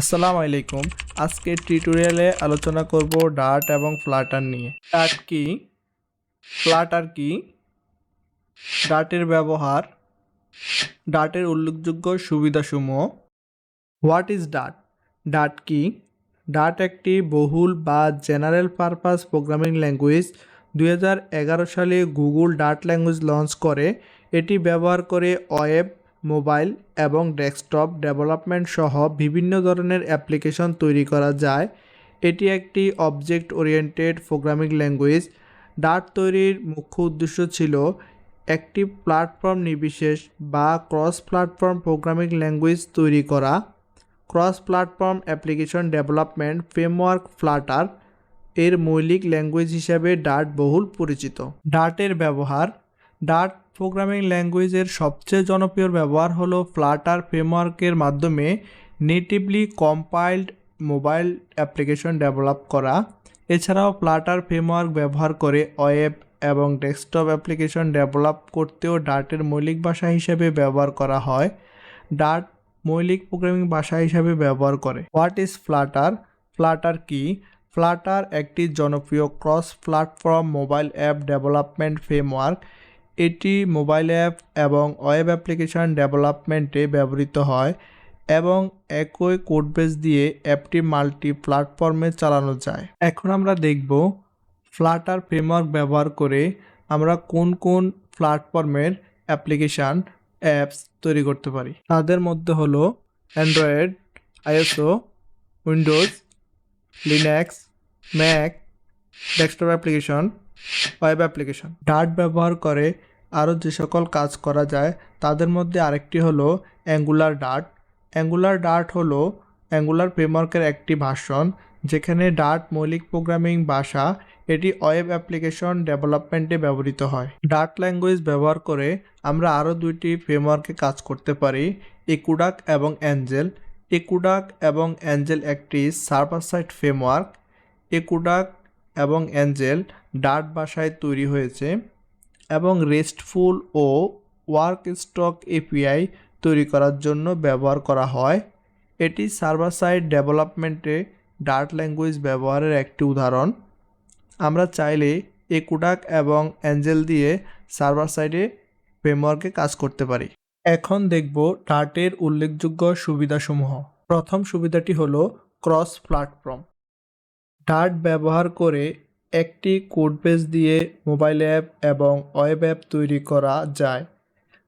আসসালামু আলাইকুম। আজকে টিউটোরিয়ালে আলোচনা করব ডার্ট এবং ফ্লাটার নিয়ে। ডার্ট কি? ফ্লাটার কি? ডার্টের ব্যবহার। ডার্টের উল্লেখযোগ্য সুবিধাসমূহ। What is Dart? ডার্ট কি? ডার্ট একটি বহুল বা জেনারেল পারপাস প্রোগ্রামিং ল্যাঙ্গুয়েজ। দু হাজার এগারো সালে গুগল ডার্ট ল্যাঙ্গুয়েজ লঞ্চ করে। এটি ব্যবহার করে ওয়েব মোবাইল এবং ডেস্কটপ ডেভেলপমেন্ট সহ বিভিন্ন ধরনের অ্যাপ্লিকেশন তৈরি করা যায়। এটি একটি object oriented programming language Dart তৈরির মুখ্য উদ্দেশ্য ছিল একটি প্ল্যাটফর্ম নির্বিশেষ বা ক্রস প্ল্যাটফর্ম প্রোগ্রামিং ল্যাঙ্গুয়েজ তৈরি করা। Cross platform application development framework Flutter এর মৌলিক ল্যাঙ্গুয়েজ হিসাবে ডার্ট বহুল পরিচিত। ডার্টের ব্যবহার। ডার্ট প্রোগ্রামিং ল্যাঙ্গুয়েজের সবচেয়ে জনপ্রিয় ব্যবহার হলো ফ্লাটার ফ্রেমওয়ার্কের মাধ্যমে natively compiled mobile application develop করা। এছাড়াও ফ্লাটার ফ্রেমওয়ার্ক ব্যবহার করে ওয়েব এবং ডেস্কটপ অ্যাপ্লিকেশন ডেভেলপ করতেও ডার্টের মৌলিক ভাষা হিসেবে ব্যবহার করা হয়। ডার্ট মৌলিক প্রোগ্রামিং ভাষা হিসাবে ব্যবহার করে। হোয়াট ইজ ফ্লাটার ফ্লাটার কি? ফ্লাটার একটি জনপ্রিয় cross platform mobile app development framework এটি মোবাইল অ্যাপ এবং ওয়েব অ্যাপ্লিকেশন ডেভেলপমেন্টে ব্যবহৃত হয় এবং একই কোডবেস দিয়ে অ্যাপটি মাল্টি প্ল্যাটফর্মে চালানো যায়। এখন আমরা দেখব ফ্লাটার ফ্রেমওয়ার্ক ব্যবহার করে আমরা কোন কোন প্ল্যাটফর্মের অ্যাপ্লিকেশান অ্যাপস তৈরি করতে পারি। তাদের মধ্যে হলো Android iOS Windows Linux Mac desktop application web application Dart ব্যবহার করে আরও যে সকল কাজ করা যায়, তাদের মধ্যে আরেকটি হলো অ্যাঙ্গুলার ডার্ট অ্যাঙ্গুলার ডার্ট হলো অ্যাঙ্গুলার ফ্রেমওয়ার্কের একটি ভাষণ, যেখানে ডার্ট মৌলিক প্রোগ্রামিং ভাষা, এটি ওয়েব অ্যাপ্লিকেশন ডেভেলপমেন্টে ব্যবহৃত হয়। ডার্ট ল্যাঙ্গুয়েজ ব্যবহার করে আমরা আরও দুইটি ফ্রেমওয়ার্কে কাজ করতে পারি একুডাক এবং অ্যাঞ্জেল একুডাক এবং অ্যাঞ্জেল একটি সার্ভার সাইড ফ্রেমওয়ার্ক একুডাক এবং অ্যাঞ্জেল ডার্ট ভাষায় তৈরি হয়েছে এবং রেস্টফুল ও ওয়ার্ক স্টক এপিআই তৈরি করার জন্য ব্যবহার করা হয়। এটি সার্ভার সাইড ডেভেলপমেন্টে ডার্ট ল্যাঙ্গুয়েজ ব্যবহারের একটি উদাহরণ। আমরা চাইলে একুডাক এবং অ্যাঞ্জেল দিয়ে সার্ভার সাইডে ফ্রেমওয়ার্কে কাজ করতে পারি। এখন দেখব ডার্টের উল্লেখযোগ্য সুবিধাসমূহ। প্রথম সুবিধাটি হলো ক্রস প্ল্যাটফর্ম। ডার্ট ব্যবহার করে একটি কোড বেস দিয়ে মোবাইল অ্যাপ এবং ওয়েব অ্যাপ তৈরি করা যায়,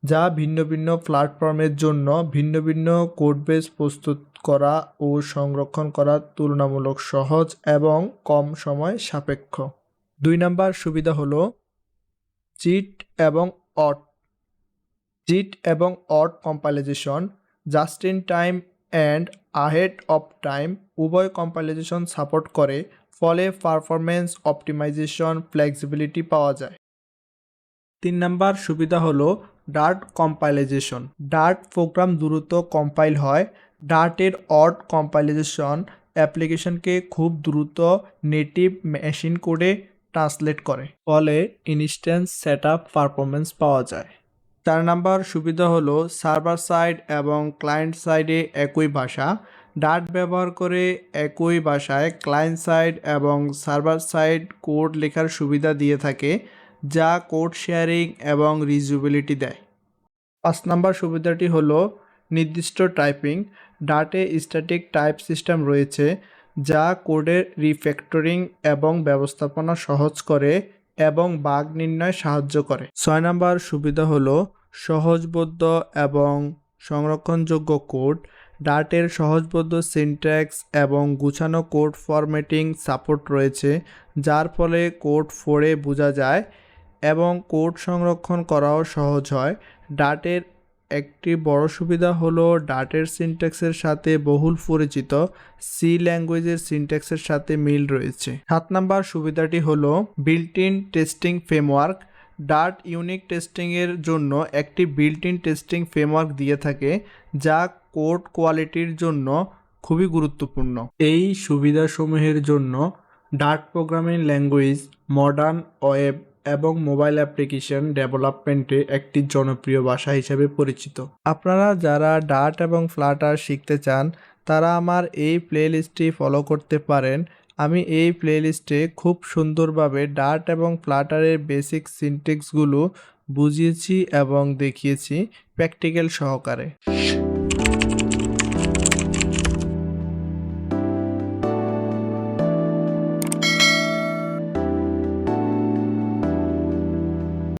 যা ভিন্ন ভিন্ন প্ল্যাটফর্মের জন্য ভিন্ন ভিন্ন কোড বেস প্রস্তুত করা ও সংরক্ষণ করা তুলনামূলক সহজ এবং কম সময় সাপেক্ষ। দুই নাম্বার সুবিধা হলো চিট এবং অট। জিট এবং AOT compilation, just in time and ahead of time উভয় কম্পাইলেশন সাপোর্ট করে ফলে পারফরমেন্স অপটিমাইজেশন ফ্লেক্সিবিলিটি পাওয়া যায়। তিন নাম্বার সুবিধা হলো ডার্ট কম্পাইলাইজেশন ডার্ট প্রোগ্রাম দ্রুত কম্পাইল হয়। ডার্টের অড কম্পাইলাইজেশন অ্যাপ্লিকেশনকে খুব দ্রুত নেটিভ মেশিন কোডে ট্রান্সলেট করে। ফলে ইনস্ট্যান্স সেট আপ পারফরমেন্স পাওয়া যায়। চার নাম্বার সুবিধা হলো সার্ভার সাইড এবং ক্লায়েন্ট সাইডে একই ভাষা। ডাট ব্যবহার করে একই ভাষায় ক্লায়েন্ট সাইড এবং সার্ভার সাইড কোড লেখার সুবিধা দিয়ে থাকে, যা কোড শেয়ারিং এবং রিজুবিলিটি দেয়। পাঁচ নাম্বার সুবিধাটি হলো নির্দিষ্ট টাইপিং ডাটে স্ট্যাটিক টাইপ সিস্টেম রয়েছে, যা কোডের রিফ্যাক্টরিং এবং ব্যবস্থাপনা সহজ করে এবং বাগ নির্ণয় সাহায্য করে। ছয় নাম্বার সুবিধা হলো সহজবোধ্য এবং সংরক্ষণযোগ্য কোড ডার্টের সহজবোধ্য সিনট্যাক্স এবং গুছানো কোড ফরম্যাটিং সাপোর্ট রয়েছে, যার ফলে কোড ফোরে বোঝা যায় এবং কোড সংরক্ষণ করাও সহজ হয়। ডার্টের একটি বড় সুবিধা হলো ডার্টের সিনট্যাক্সের সাথে বহুল পরিচিত সি ল্যাঙ্গুয়েজের সিনট্যাক্সের সাথে মিল রয়েছে। সাত নাম্বার সুবিধাটি হলো built in testing framework Dart unit টেস্টিংয়ের জন্য একটি বিল্ট ইন টেস্টিং ফ্রেমওয়ার্ক দিয়ে থাকে, যা কোড কোয়ালিটির জন্য খুবই গুরুত্বপূর্ণ। এই সুবিধাসমূহের জন্য Dart programming language, modern web এবং মোবাইল অ্যাপ্লিকেশন ডেভেলপমেন্টে একটি জনপ্রিয় ভাষা হিসেবে পরিচিত। আপনারা যারা ডার্ট এবং ফ্লাটার শিখতে চান, তারা আমার এই প্লেলিস্টটি ফলো করতে পারেন। আমি এই প্লেলিস্টে খুব সুন্দরভাবে ডার্ট এবং ফ্লাটারের বেসিক সিনটেক্সগুলো বুঝিয়েছি এবং দেখিয়েছি প্র্যাকটিক্যাল সহকারে।